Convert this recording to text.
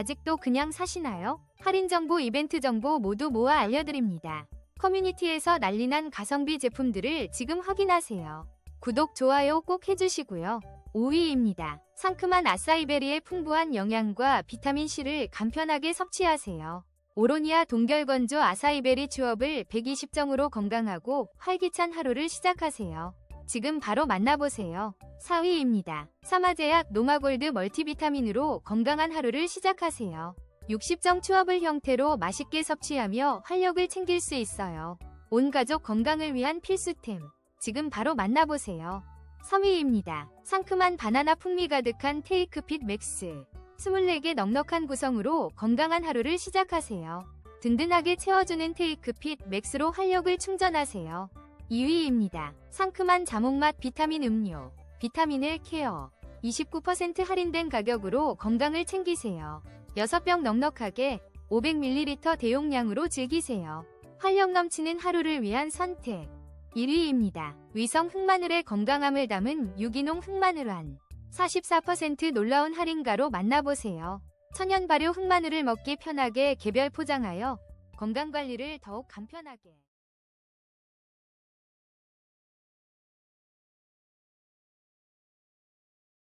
아직도 그냥 사시나요? 할인 정보, 이벤트 정보 모두 모아 알려드립니다. 커뮤니티에서 난리난 가성비 제품들을 지금 확인하세요. 구독, 좋아요 꼭 해주시고요. 5위입니다. 상큼한 아싸이베리의 풍부한 영양과 비타민C를 간편하게 섭취하세요. 오로니아 동결건조 아사이베리 추업을 120정으로 건강하고 활기찬 하루를 시작하세요. 지금 바로 만나보세요. 4위입니다. 사마제약 노마골드 멀티비타민으로 건강한 하루를 시작하세요. 60정 추업을 형태로 맛있게 섭취하며 활력을 챙길 수 있어요. 온 가족 건강을 위한 필수템. 지금 바로 만나보세요. 3위입니다. 상큼한 바나나 풍미 가득한 테이크핏 맥스. 24개 넉넉한 구성으로 건강한 하루를 시작하세요. 든든하게 채워주는 테이크핏 맥스로 활력을 충전하세요. 2위입니다. 상큼한 자몽맛 비타민 음료. 비타민을 케어. 29% 할인된 가격으로 건강을 챙기세요. 6병 넉넉하게 500ml 대용량으로 즐기세요. 활력 넘치는 하루를 위한 선택. 1위입니다. 위성 흑마늘의 건강함을 담은 유기농 흑마늘환. 44% 놀라운 할인가로 만나보세요. 천연 발효 흑마늘을 먹기 편하게 개별 포장하여 건강관리를 더욱 간편하게.